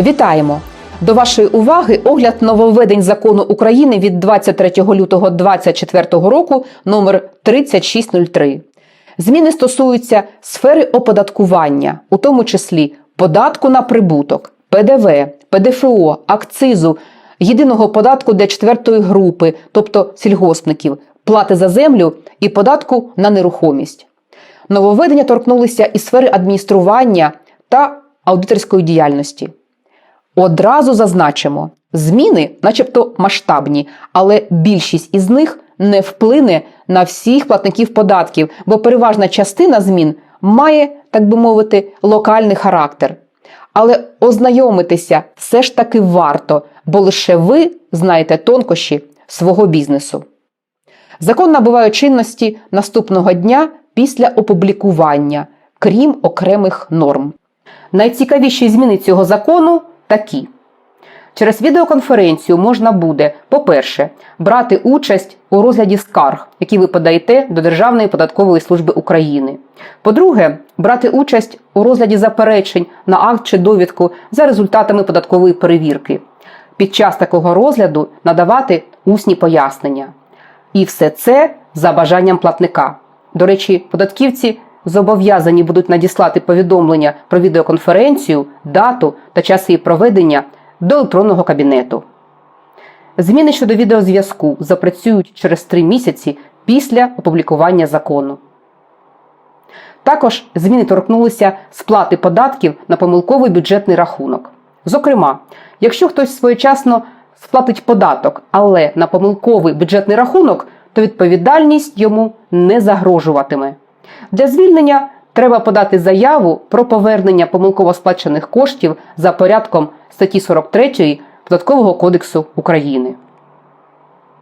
Вітаємо! До вашої уваги огляд нововведень закону України від 23 лютого 2024 року номер 3603. Зміни стосуються сфери оподаткування, у тому числі податку на прибуток, ПДВ, ПДФО, акцизу, єдиного податку для четвертої групи, тобто сільгоспників, плати за землю і податку на нерухомість. Нововведення торкнулися і сфери адміністрування та аудиторської діяльності. Одразу зазначимо, зміни, начебто масштабні, але більшість із них не вплине на всіх платників податків, бо переважна частина змін має, так би мовити, локальний характер. Але ознайомитися все ж таки варто, бо лише ви знаєте тонкощі свого бізнесу. Закон набуває чинності наступного дня після опублікування, крім окремих норм. Найцікавіші зміни цього закону такі. Через відеоконференцію можна буде, по-перше, брати участь у розгляді скарг, які ви подаєте до Державної податкової служби України. По-друге, брати участь у розгляді заперечень на акт чи довідку за результатами податкової перевірки. Під час такого розгляду надавати усні пояснення. І все це за бажанням платника. До речі, податківці зобов'язані будуть надіслати повідомлення про відеоконференцію, дату та час її проведення до електронного кабінету. Зміни щодо відеозв'язку запрацюють через три місяці після опублікування закону. Також зміни торкнулися сплати податків на помилковий бюджетний рахунок. Зокрема, якщо хтось своєчасно сплатить податок, але на помилковий бюджетний рахунок, то відповідальність йому не загрожуватиме. Для звільнення треба подати заяву про повернення помилково сплачених коштів за порядком статті 43 Податкового кодексу України.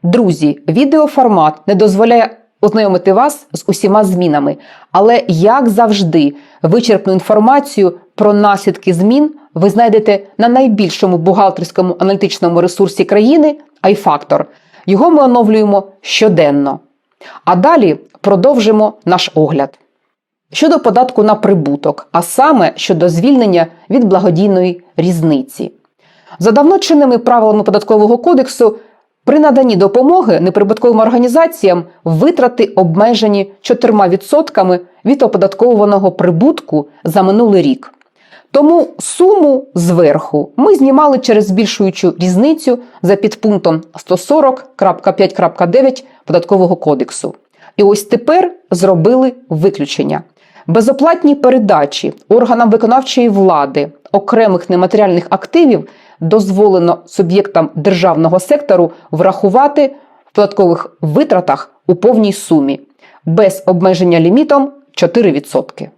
Друзі, відеоформат не дозволяє ознайомити вас з усіма змінами, але, як завжди, вичерпну інформацію про наслідки змін ви знайдете на найбільшому бухгалтерському аналітичному ресурсі країни iFactor. Його ми оновлюємо щоденно. А далі продовжимо наш огляд. Щодо податку на прибуток, а саме щодо звільнення від благодійної різниці. За давно чинними правилами податкового кодексу, при наданні допомоги неприбутковим організаціям витрати обмежені 4% від оподатковуваного прибутку за минулий рік. Тому суму зверху ми знімали через збільшуючу різницю за підпунктом 140.5.9 податкового кодексу. І ось тепер зробили виключення. Безоплатні передачі органам виконавчої влади окремих нематеріальних активів дозволено суб'єктам державного сектору врахувати в податкових витратах у повній сумі без обмеження лімітом 4%.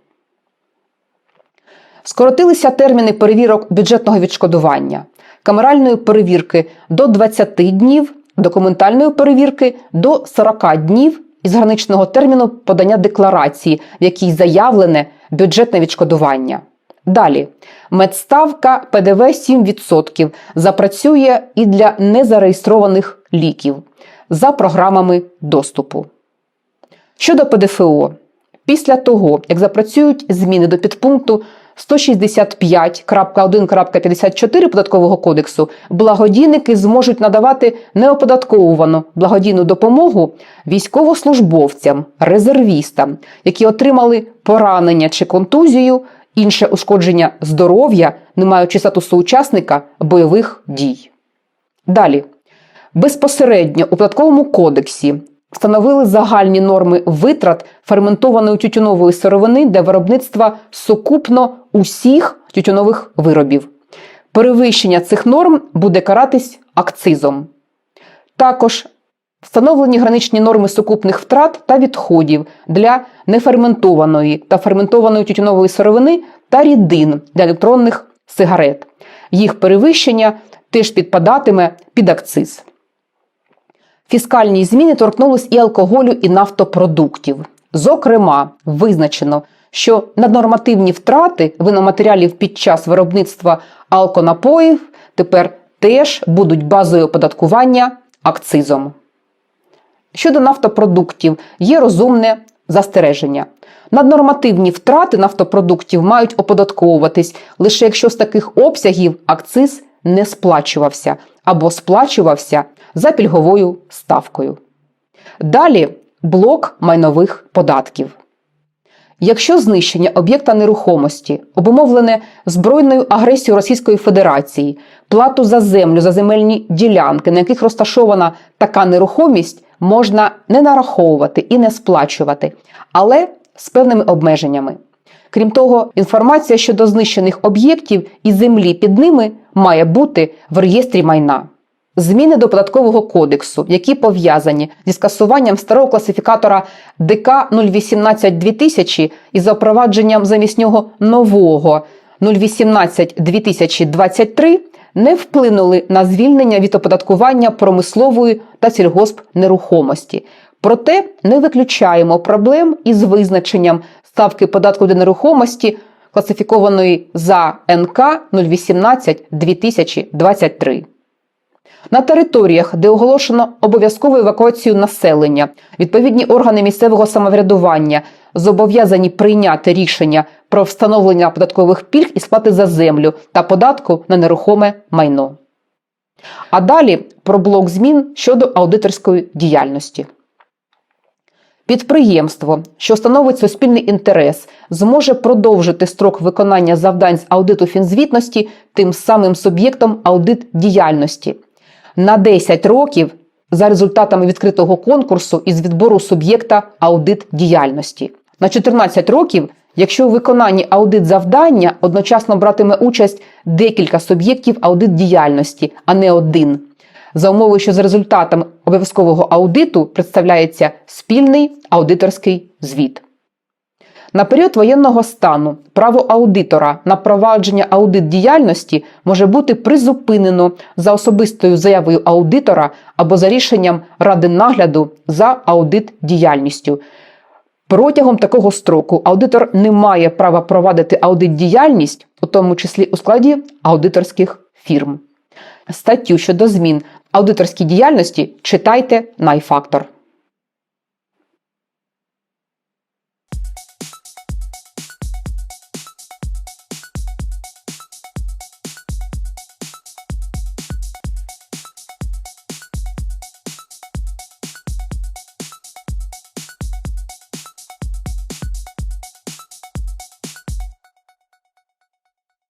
Скоротилися терміни перевірок бюджетного відшкодування, камеральної перевірки до 20 днів, документальної перевірки до 40 днів із граничного терміну подання декларації, в якій заявлене бюджетне відшкодування. Далі медставка ПДВ 7% запрацює і для незареєстрованих ліків за програмами доступу. Щодо ПДФО, після того, як запрацюють зміни до підпункту 165.1.54 податкового кодексу, благодійники зможуть надавати неоподатковувану благодійну допомогу військовослужбовцям, резервістам, які отримали поранення чи контузію, інше ушкодження здоров'я, не маючи статусу учасника бойових дій. Далі. Безпосередньо у податковому кодексі встановили загальні норми витрат ферментованої тютюнової сировини для виробництва сукупно усіх тютюнових виробів. Перевищення цих норм буде каратись акцизом. Також встановлені граничні норми сукупних втрат та відходів для неферментованої та ферментованої тютюнової сировини та рідин для електронних сигарет. Їх перевищення теж підпадатиме під акциз. Фіскальні зміни торкнулись і алкоголю, і нафтопродуктів. Зокрема, визначено, що наднормативні втрати виноматеріалів під час виробництва алконапоїв тепер теж будуть базою оподаткування акцизом. Щодо нафтопродуктів, є розумне застереження. Наднормативні втрати нафтопродуктів мають оподатковуватись лише якщо з таких обсягів акциз не сплачувався або сплачувався за пільговою ставкою. Далі блок майнових податків. Якщо знищення об'єкта нерухомості обумовлене збройною агресією Російської Федерації, плату за землю за земельні ділянки, на яких розташована така нерухомість, можна не нараховувати і не сплачувати, але з певними обмеженнями. Крім того, інформація щодо знищених об'єктів і землі під ними має бути в реєстрі майна. Зміни до податкового кодексу, які пов'язані зі скасуванням старого класифікатора ДК 018 2000 і запровадженням замість нього нового 018 2023, не вплинули на звільнення від оподаткування промислової та сільгосп нерухомості. Проте не виключаємо проблем із визначенням ставки податку до нерухомості, класифікованої за НК 018 2023. На територіях, де оголошено обов'язкову евакуацію населення, відповідні органи місцевого самоврядування зобов'язані прийняти рішення про встановлення податкових пільг і сплати за землю та податку на нерухоме майно. А далі про блок змін щодо аудиторської діяльності. Підприємство, що становить суспільний інтерес, зможе продовжити строк виконання завдань з аудиту фінзвітності тим самим суб'єктом аудит діяльності на 10 років за результатами відкритого конкурсу із відбору суб'єкта аудит діяльності. На 14 років, якщо у виконанні аудит завдання одночасно братиме участь декілька суб'єктів аудит діяльності, а не один. За умови, що за результатами обов'язкового аудиту представляється спільний аудиторський звіт. На період воєнного стану право аудитора на провадження аудит діяльності може бути призупинено за особистою заявою аудитора або за рішенням ради нагляду за аудит діяльністю. Протягом такого строку аудитор не має права провадити аудит діяльність, у тому числі у складі аудиторських фірм. Статтю щодо змін аудиторській діяльності читайте на iFactor.